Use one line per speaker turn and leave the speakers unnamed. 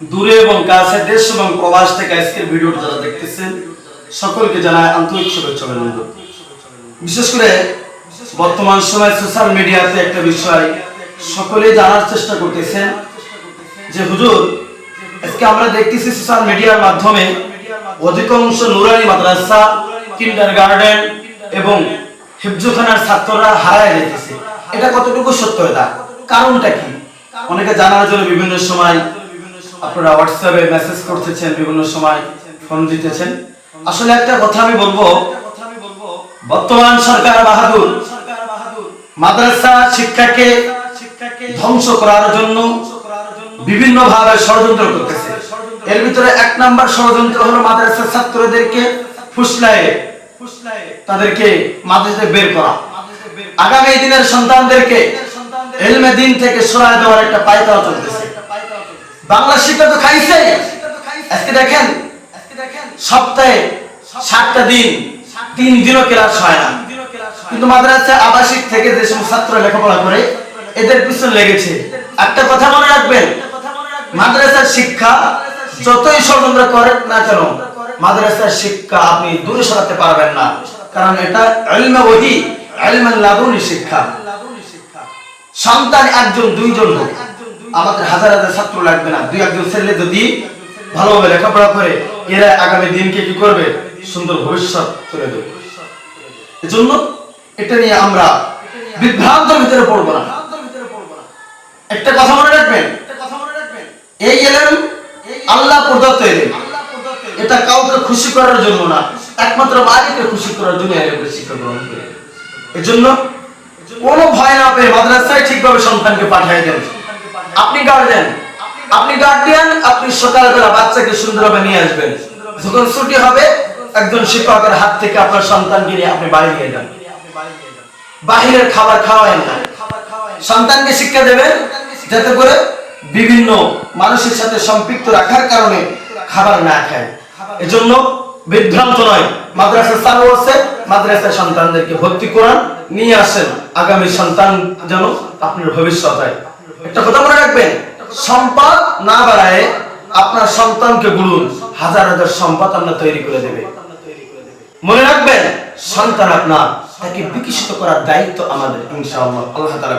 দূরে এবং কাছে দেশ এবং প্রবাস থেকে আজকের ভিডিওটি যারা দেখতেছেন, সকলকে জানায় আন্তরিক শুভেচ্ছা অভিনন্দন। বিশেষ করে বর্তমান সময় সোশ্যাল মিডিয়াতে একটা বিষয় সকলেই জানার চেষ্টা করতেছেন, যে হুজুর, আজকে আমরা দেখতেছি সোশ্যাল মিডিয়ার মাধ্যমে অধিকাংশ নুরানি মাদ্রাসা কিন্ডার গার্ডেন এবং হিফজুখানার ছাত্ররা হারায় যেতেছে। এটা কতটুকু সত্যতা কারণটা কি? অনেকে জানার জন্য বিভিন্ন সময় আপনারা হোয়াটসঅ্যাপে মেসেজ করতেছেন, বিভিন্ন সময় ফোন দিতেছেন। আসলে একটা কথা আমি বলব, বর্তমান সরকার বাহাদুর মাদ্রাসা শিক্ষাকে ধ্বংস করার জন্য বিভিন্ন ভাবে ষড়যন্ত্র করতেছে। এর ভিতরে এক নাম্বার ষড়যন্ত্র হলো মাদ্রাসা ছাত্রদেরকে ফুসলায়, তাদেরকে মাদ্রাসা বের করা। আগামী দিনের সন্তানদেরকে এলমে দিন থেকে সরায় দেওয়ার একটা পায়তারা চলতেছে। বাংলা শিক্ষা তো খাইছে। আজকে দেখেন, সপ্তাহে সাতটা দিন, তিন দিনও ক্লাস হয় না। কিন্তু মাদ্রাসা আবাসিক থেকে যে সমস্ত ছাত্র লেখাপড়া করে, এদের পিছনে লেগেছে। একটা কথা মনে রাখবেন, মাদ্রাসার শিক্ষা যতই ষড়যন্ত্র করেন না কেন, মাদ্রাসার শিক্ষা আপনি দূরে সরাতে পারবেন না। কারণ এটা এলমে ওহি এলমে লাদুনি শিক্ষা। সন্তান একজন, দুইজন হোক আমাদের হাজার হাজার ছাত্র লাগবে না। দুই, একজন ছেলে যদি ভালোভাবে লেখাপড়া করে, এরা আগামী দিনকে কি করবে? সুন্দর ভবিষ্যৎ করে দেবে এজন্য এটা নিয়ে আমরা বিভ্রান্তের ভিতরে পড়ব না। একটা কথা মনে রাখবেন? এই এলেন আল্লাহ প্রদত্ত এলেন। এটা কাউকে খুশি করার জন্য না, একমাত্র মালিককে খুশি করার জন্য এলেন শিক্ষা গ্রহণ করে এজন্য কোনো ভয় না পেয়ে মাদ্রাসায় ঠিকভাবে সন্তানকে পাঠিয়ে দেন। আপনি গার্জেন আপনি গার্ডিয়ান আপনি সকালবেলা বাচ্চাকে সুন্দরভাবে নিয়ে আসবেন। যখন ছুটি হবে, একজন শিক্ষকের হাত থেকে আপনার সন্তানকে নিয়ে আপনি বাড়ি নিয়ে যান। বাহিরের খাবার খাওয়ায়েন না। সন্তানকে শিক্ষা দেবেন, যাতে করে বিভিন্ন মানুষের সাথে সম্পৃক্ত রাখার কারণে খাবার না খায়। এজন্য বিভ্রান্ত নয় মাদ্রাসা চালু আছে মাদ্রাসায় সন্তানদেরকে ভর্তি করান, নিয়ে আসেন। আগামী সন্তান যেন আপনার ভবিষ্যৎ হয়। একটা কথা মনে রাখবেন, সম্পদ না বাড়ায় আপনার সন্তানকে গুরুন হাজার হাজার সম্পদ আপনার তৈরি করে দেবে। মনে রাখবেন, সন্তান আপনার তাকে বিকশিত করার দায়িত্ব আমাদের, ইনশাআল্লাহ। আল্লাহ তাআলা